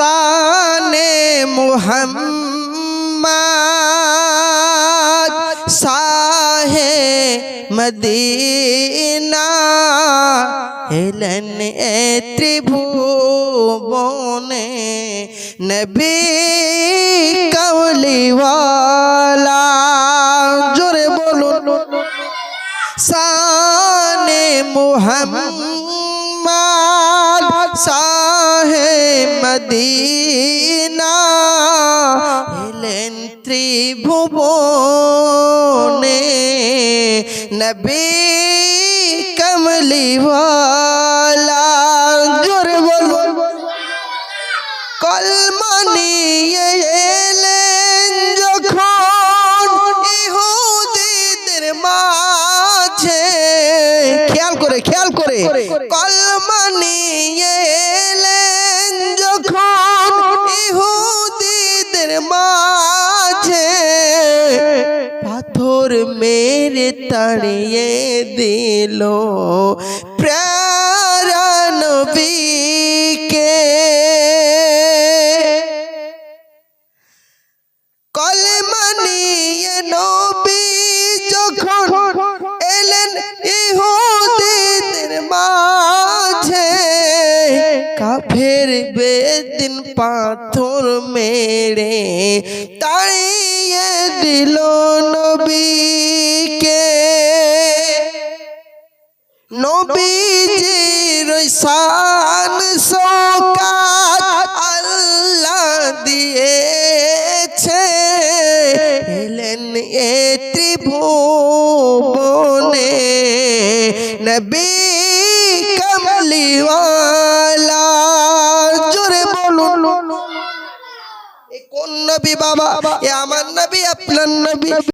শানে মুহাম্মদ সাহে মদিনা এলেন এ ত্রিভুবনে নবী কমলিওয়ালা জোরে বলুন। শানে মুহাম্মদ সাহে মদিনা এলেন ত্রিভুবনে। নবী কমলিওয়ালা, জোরে বলুন কলমা এলেন যখন ইহুদিদের মাঝে। খেয়াল করে খেয়াল করে। কলমা মাঝে পাথর মেরে তাড়িয়ে দিল। প্রবীকে নবীকে। কলমা কাফের বেদিন পাথর মেরে তাড়িয়ে দিল নবীকে নবীজির শান সকাত আল্লাহ দিয়েছে এলেন এ ত্রিভুবনে নবী কমলিওয়ালা কোন নবী বাবা? এ আমার নবী আপনার নবী।